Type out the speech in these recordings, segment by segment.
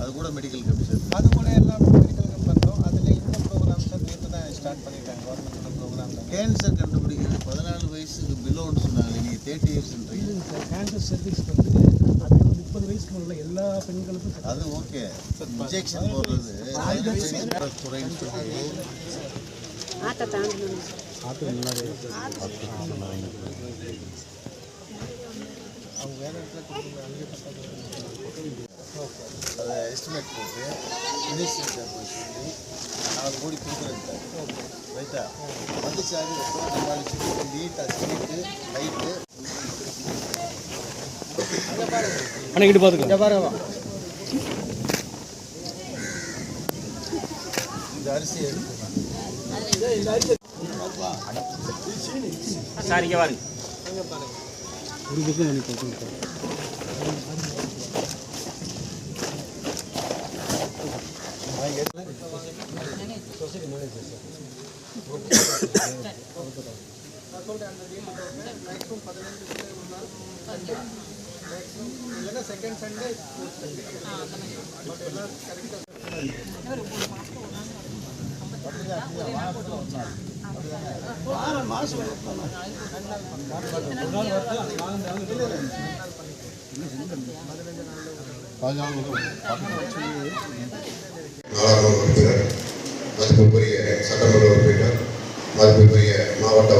அது கூட medical commission அது கூட எல்லாம் மெடிக்கல் பண்ணுறோம் அதில் இந்த ப்ரோக்ராம்ஸ் நேற்று தான் ஸ்டார்ட் பண்ணிட்டாங்க கவர்மெண்ட் ப்ரோக்ராம் கேன்சர் கண்டு தேர்ட்டி இயர்ஸ்ன்றீங்க கேன்சர் சர்வீஸ் வந்து அது முப்பது வயசுக்கு உள்ள எல்லா பெண்களுக்கும் அது ஓகே. இன்ஜெக்ஷன் போடுறது. துறைன்னு சொல்லி ஆட்டை தாண்டணும். அவங்க வேறு இடத்துல கொடுக்குறாங்க அங்கே பக்கத்தில் அதை எஸ்டிமேட் போட்டு மினிஸ்டர்கிட்ட போய் சொல்லி நாலு கோடி கொடுக்குறேன் ரைட்டா? வந்து சாரி சமாளிச்சு நீட்டாக சீட்டு லைட்டு அன்னைக்கிட்டு பார்த்துக்கலாம் பாருங்க இந்த அரிசி சார் இங்கே ஒரு பக்கம் செகண்ட் சண்டே நாடாளுமன்ற மதிப்புக்குரிய சட்டமன்ற உறுப்பினர் மதிப்புக்குரிய மாவட்ட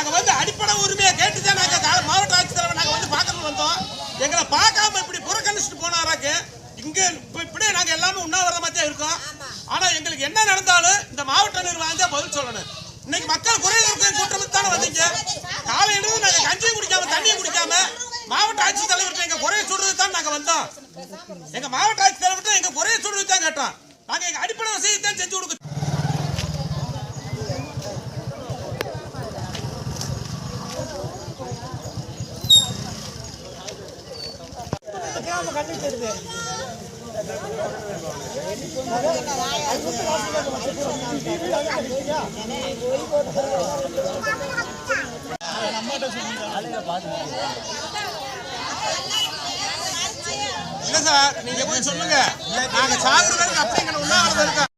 நாங்க வந்து அடிப்படை உரிமையை கேட்டு தான் நாங்க கா- மாவட்ட ஆட்சித்தலைவர் நாங்க வந்து பார்க்கறது வந்தோம். எங்களை பார்க்காம இப்படி புறக்கணிச்சுட்டு போனாராக்கு இங்க இப்ப இப்படியே நாங்க எல்லாமே உண்ணாவிரதமா தான் இருக்கோம் ஆனா எங்களுக்கு என்ன நடந்தாலும் இந்த மாவட்ட நிர்வாகம் தான் பதில் சொல்லணும். இன்னைக்கு மக்கள் இருக்கிற கூட்டம் தானே வந்தீங்க. காலையில நாங்க கஞ்சியும் குடிக்காம தண்ணியும் குடிக்காம மாவட்ட ஆட்சித்தலைவர்கிட்ட எங்க குறைய சொல்றது தான் நாங்க வந்தோம். எங்க மாவட்ட ஆட்சித்தலைவர்கிட்ட எங்க குறைய சொல்றது தான் கேட்டோம். நாங்க எங்க அடிப்படை வசதி தான் செஞ்சு கொடுக்க இல்ல சார்? நீங்க போய் சொல்லுங்க. நாங்க சாகுறதுக்கு அப்படிங்கிற உண்ணாவிரதம் இருக்கா?